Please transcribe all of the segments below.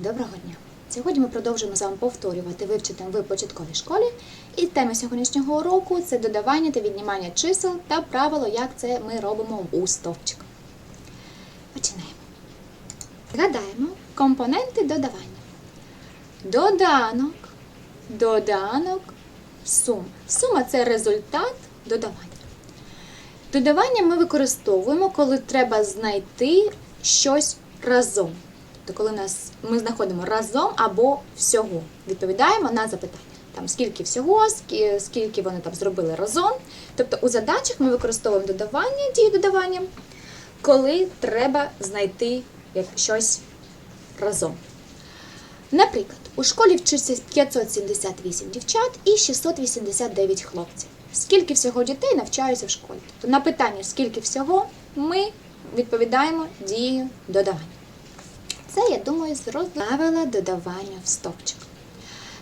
Доброго дня! Сьогодні ми продовжуємо з вами повторювати вивчити в початковій школі. І тема сьогоднішнього уроку це додавання та віднімання чисел та правило, як це ми робимо у стовпчик. Починаємо. Згадаємо компоненти додавання. Доданок, доданок, сума. Сума це результат додавання. Додавання ми використовуємо, коли треба знайти щось разом. Тобто, коли нас, ми знаходимо разом або всього, відповідаємо на запитання. Там, скільки всього, скільки вони там зробили разом. Тобто у задачах ми використовуємо додавання, дії додавання, коли треба знайти щось разом. Наприклад, у школі вчиться 578 дівчат і 689 хлопців. Скільки всього дітей навчаються в школі? Тобто на питання, скільки всього, ми відповідаємо дією додавання. Це, я думаю, зрозуміло. правила додавання в стовпчик.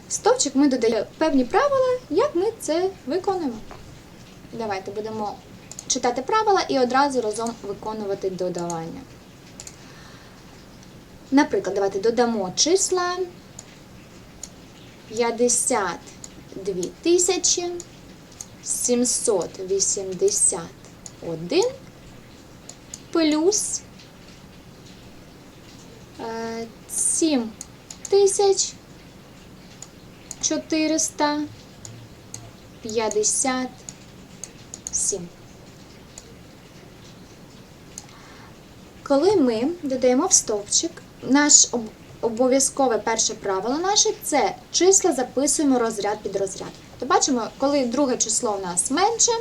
В стовпчик ми додаємо певні правила, як ми це виконуємо. Давайте будемо читати правила і одразу разом виконувати додавання. Наприклад, давайте додамо числа 52 тисячі 781 плюс 7 тисяч 457. Коли ми додаємо в стовпчик, наш обов'язкове перше правило наше це числа записуємо розряд під розряд. То бачимо, коли друге число у нас менше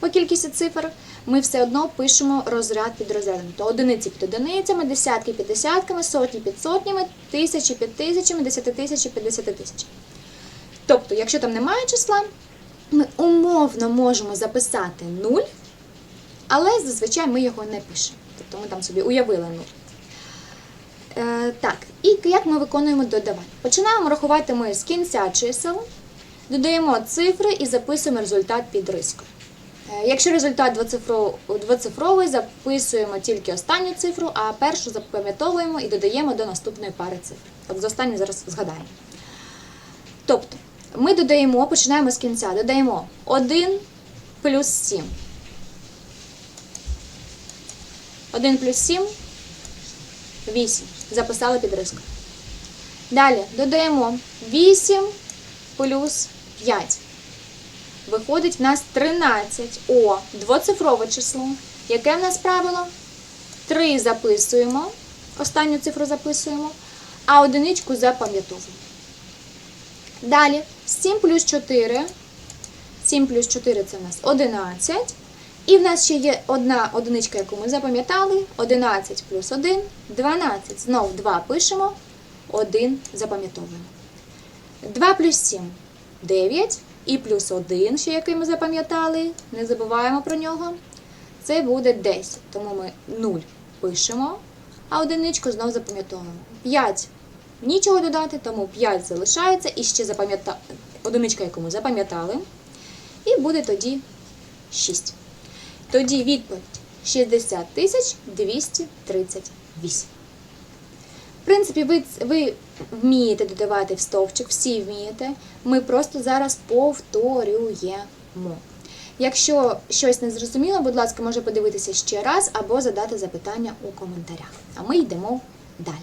по кількості цифр, ми все одно пишемо розряд під розрядом. То одиниці під одиницями, десятки під десятками, сотні під сотнями, тисячі під тисячами, десятитисячі під десятитисячами. Тобто, якщо там немає числа, ми умовно можемо записати 0, але зазвичай ми його не пишемо. Тобто ми там собі уявили 0. Е, так, і як ми виконуємо додавання? Починаємо рахувати ми з кінця чисел, додаємо цифри і записуємо результат під рискою. Е, Якщо результат двоцифровий, записуємо тільки останню цифру, а першу запам'ятовуємо і додаємо до наступної пари цифр. От з останньої зараз згадаємо. Тобто, ми додаємо, починаємо з кінця, додаємо 1 плюс 7. 1 плюс 7 8. Записали під. Далі додаємо 8 плюс 5. Виходить в нас 13. О, двоцифрове число. Яке в нас правило? 3 записуємо. Останню цифру записуємо, а одиничку запам'ятовуємо. Далі 7 плюс 4. 7 плюс 4 це в нас 11. І в нас ще є одна одиничка, яку ми запам'ятали. 11 плюс 1 12. Знов 2 пишемо, 1 запам'ятовуємо. 2 плюс 7 9. І плюс 1, ще який ми запам'ятали, не забуваємо про нього. Це буде 10. Тому ми 0 пишемо, а одиничку знов запам'ятовуємо. 5 нічого додати, тому 5 залишається і ще запам'ята... одиничка, яку ми запам'ятали. І буде тоді 6. Тоді відповідь 60 238. В принципі, ви, ви вмієте додавати в стовпчик, всі вмієте. Ми просто зараз повторюємо. Якщо щось не зрозуміло, будь ласка, може подивитися ще раз або задати запитання у коментарях. А ми йдемо далі.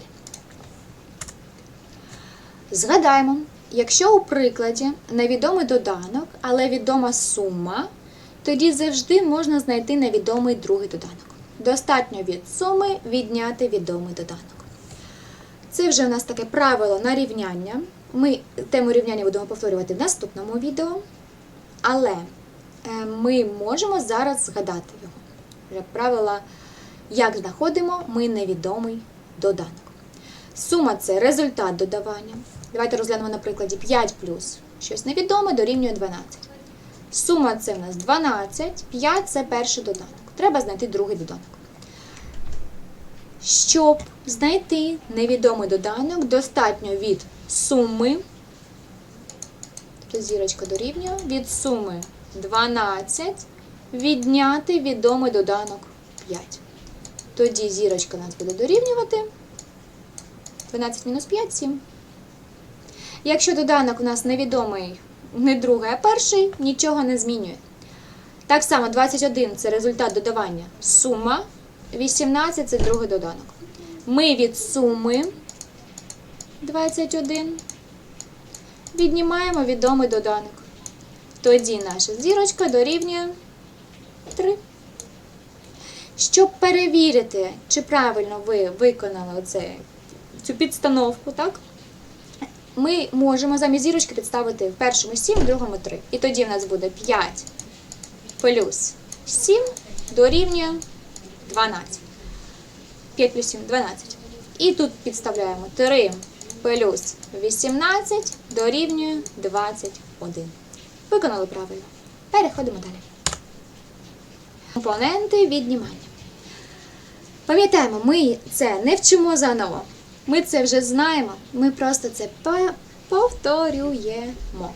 Згадаємо, якщо у прикладі невідомий доданок, але відома сума, тоді завжди можна знайти невідомий другий доданок. Достатньо від суми відняти відомий доданок. Це вже у нас таке правило на рівняння. Ми тему рівняння будемо повторювати в наступному відео, але е, ми можемо зараз згадати його. Вже правила, як знаходимо ми невідомий доданок. Сума це результат додавання. Давайте розглянемо на прикладі 5 плюс щось невідоме дорівнює 12. Сума це в нас 12, 5 це перший доданок. Треба знайти другий доданок. Щоб знайти невідомий доданок, достатньо від суми, тобто зірочка дорівнює, від суми 12 відняти відомий доданок 5. Тоді зірочка нас буде дорівнювати 12 мінус 5 7. Якщо доданок у нас невідомий не другий, а перший, нічого не змінює. Так само 21 це результат додавання. Сума. 18 це другий доданок. Ми від суми 21 віднімаємо відомий доданок. Тоді наша зірочка дорівнює 3. Щоб перевірити, чи правильно ви виконали оце, цю підстановку, так? Ми можемо замість зірочки підставити в першому 7, в другому 3. І тоді в нас буде 5 плюс 7 дорівнює 12. 5 плюс 7 12. І тут підставляємо 3 плюс 18 дорівнює 21. Виконали правильно. Переходимо далі. Компоненти віднімання. Пам'ятаємо, ми це не вчимо заново. Ми це вже знаємо. Ми просто це повторюємо.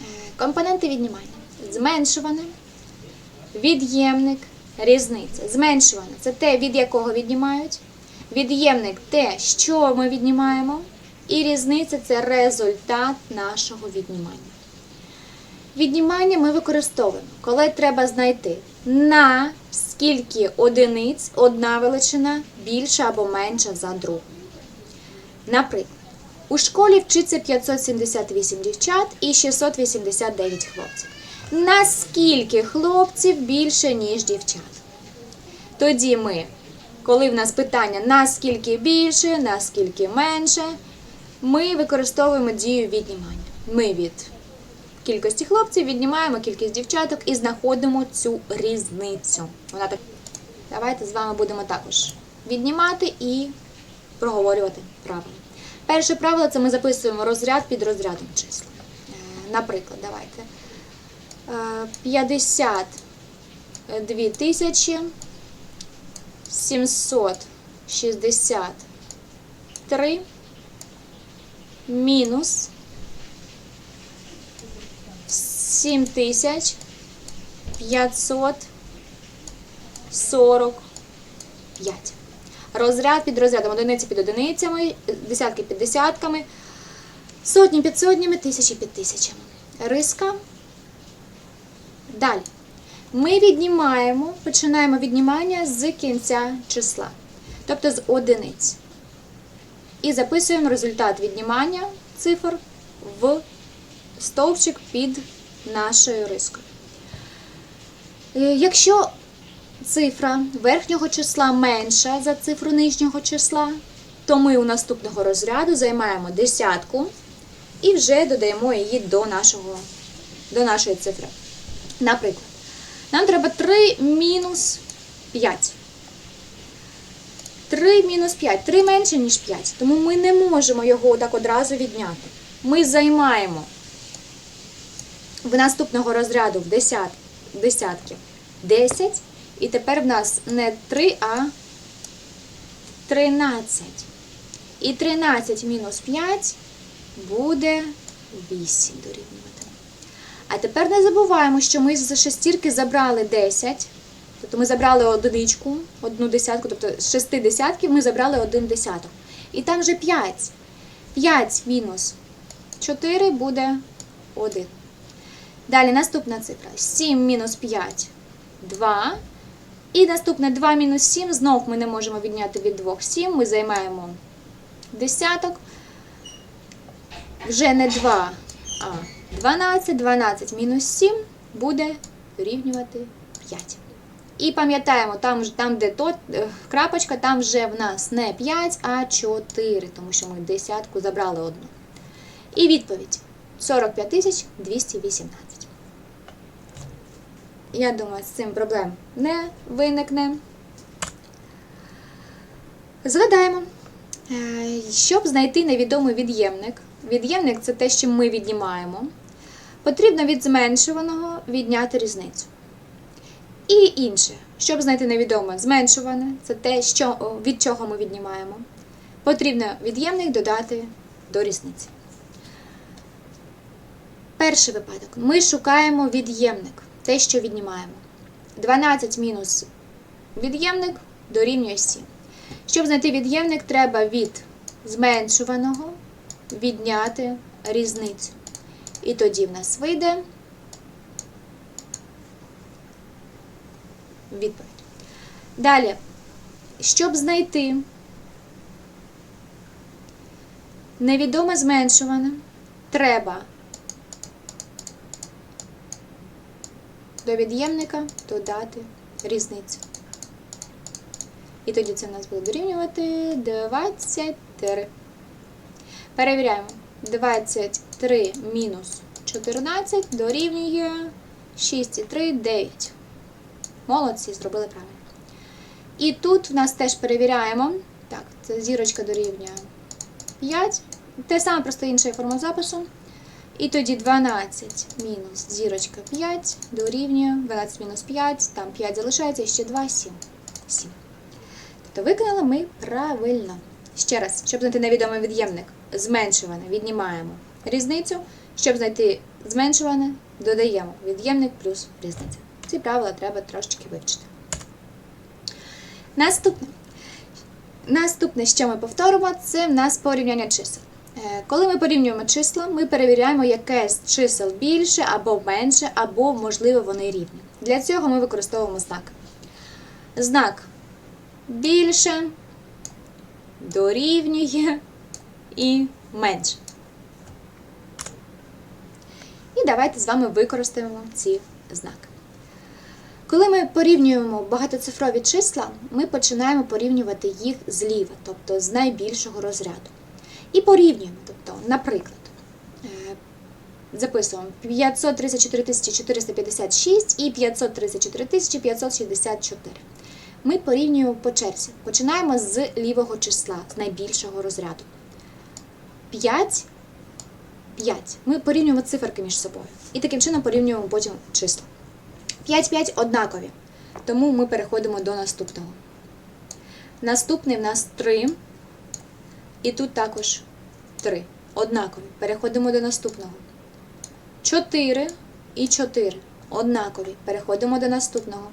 Е, Компоненти віднімання. Зменшуване, від'ємник, різниця. Зменшуване це те, від якого віднімають. Від'ємник те, що ми віднімаємо. І різниця це результат нашого віднімання. Віднімання ми використовуємо, коли треба знайти на скільки одиниць одна величина більша або менша за другу. Наприклад, у школі вчиться 578 дівчат і 689 хлопців. Наскільки хлопців більше, ніж дівчат? Тоді ми, коли в нас питання наскільки більше, наскільки менше, ми використовуємо дію віднімання. Ми від кількості хлопців віднімаємо кількість дівчаток і знаходимо цю різницю. Вона так. Давайте з вами будемо також віднімати і проговорювати правила. Перше правило це ми записуємо розряд під розрядом числа. Е, Наприклад, давайте. Е, 52 тисячі 763 мінус 7545. Розряд під розрядом, одиниці під одиницями, десятки під десятками, сотні під сотнями, тисячі під тисячами. Риска. Далі. Ми віднімаємо, починаємо віднімання з кінця числа, тобто з одиниць. І записуємо результат віднімання цифр в стовпчик під нашою рискою. Е, Якщо цифра верхнього числа менша за цифру нижнього числа, то ми у наступного розряду займаємо десятку і вже додаємо її до, нашого, до нашої цифри. Наприклад, нам треба 3 мінус 5. 3 мінус 5. 3 менше, ніж 5. Тому ми не можемо його так одразу відняти. Ми займаємо в наступного розряду в десят, десятки 10. І тепер в нас не 3, а 13. І 13 мінус 5 буде 8 дорівнювати. А тепер не забуваємо, що ми з шестірки забрали 10. Тобто ми забрали одиничку, одну десятку, тобто з шести десятків ми забрали один десяток. І там вже 5. 5 мінус 4 буде 1. Далі наступна цифра. 7 мінус 5 2. І наступне 2 мінус 7. Знов ми не можемо відняти від 2 7. Ми займаємо десяток. Вже не 2, а 12. 12 мінус 7 буде рівнювати 5. І пам'ятаємо, там, там де то, е, крапочка, там вже в нас не 5, а 4, тому що ми десятку забрали одну. І відповідь 45 218. Я думаю, з цим проблем не виникне. Згадаємо, Е, щоб знайти невідомий від'ємник. Від'ємник це те, що ми віднімаємо. Потрібно від зменшуваного відняти різницю. І інше, щоб знайти невідоме зменшуване, це те, що, від чого ми віднімаємо. Потрібно від'ємник додати до різниці. Перший випадок. Ми шукаємо від'ємник, те, що віднімаємо. 12 мінус від'ємник дорівнює 7. Щоб знайти від'ємник, треба від зменшуваного відняти різницю. І тоді в нас вийде відповідь. Далі, щоб знайти невідоме зменшуване, треба до від'ємника додати різницю. І тоді це в нас буде дорівнювати 23. Перевіряємо. 23 мінус 14 дорівнює 6,3, 9. Молодці, зробили правильно. І тут в нас теж перевіряємо. Так, це зірочка дорівнює 5. Те саме, просто інша форма запису. І тоді 12 мінус зірочка 5 дорівнює 12 мінус 5, там 5 залишається, ще 2, 7. 7. Тобто виконали ми правильно. Ще раз, щоб знайти невідомий від'ємник, зменшуване віднімаємо різницю. Щоб знайти зменшуване, додаємо від'ємник плюс різниця. Ці правила треба трошечки вивчити. Наступне. Наступне, що ми повторимо, це в нас порівняння чисел. Е, Коли ми порівнюємо числа, ми перевіряємо, яке з чисел більше або менше, або, можливо, вони рівні. Для цього ми використовуємо знак. Знак більше, дорівнює і менше. І давайте з вами використаємо ці знаки. Коли ми порівнюємо багатоцифрові числа, ми починаємо порівнювати їх зліва, тобто з найбільшого розряду. І порівнюємо, тобто, наприклад, е, записуємо 534 456 і 534 564. Ми порівнюємо по черзі. Починаємо з лівого числа, з найбільшого розряду. 5, 5. Ми порівнюємо циферки між собою. І таким чином порівнюємо потім числа. 5, 5 однакові. Тому ми переходимо до наступного. Наступний в нас 3. І тут також 3. Однакові. Переходимо до наступного. 4 і 4. Однакові. Переходимо до наступного.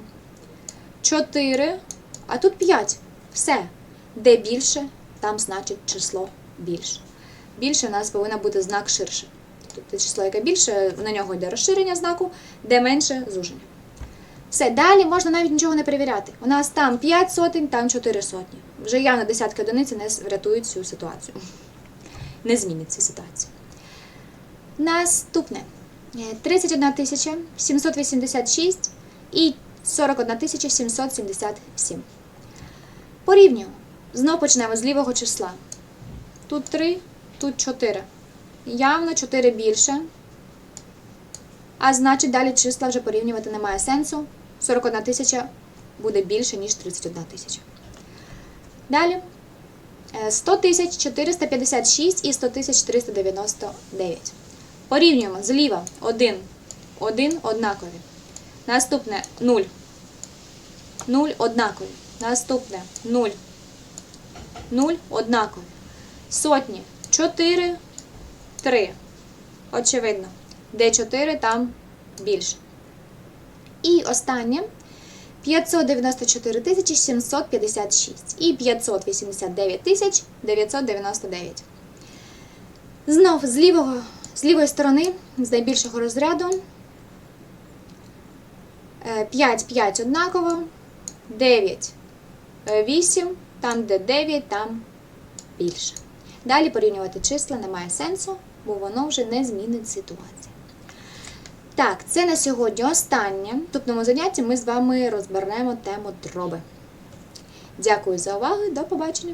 4, а тут 5. Все. Де більше, там значить число більше. Більше у нас повинен бути знак ширше. Тобто число, яке більше, на нього йде розширення знаку, де менше зуження. Все, далі можна навіть нічого не перевіряти. У нас там 5 сотень, там 4 сотні. Вже явно десятки одиниць не врятують цю ситуацію. Не змінить цю ситуацію. Наступне. Е, 31 тисяча 786 і 41 тисяча 777. Порівнюємо. Знову почнемо з лівого числа. Тут 3, тут 4. Явно 4 більше. А значить, далі числа вже порівнювати немає сенсу. 41 тисяча буде більше, ніж 31 тисяча. Далі. Е, 100 тисяч 456 і 100 тисяч 399. Порівнюємо зліва 1, 1 однакові. Наступне 0. 0 однакові. Наступне 0. 0 однакові. Сотні 4, 3. Очевидно. Де 4, там більше. І останнє 594 тисячі 756 і 589 тисяч 999. Знов з лівого, з лівої сторони, з найбільшого розряду. 5, 5 однаково, 9, 8, там, де 9, там більше. Далі порівнювати числа немає сенсу, бо воно вже не змінить ситуацію. Так, це на сьогодні останнє. В наступному занятті ми з вами розберемо тему дроби. Дякую за увагу, до побачення!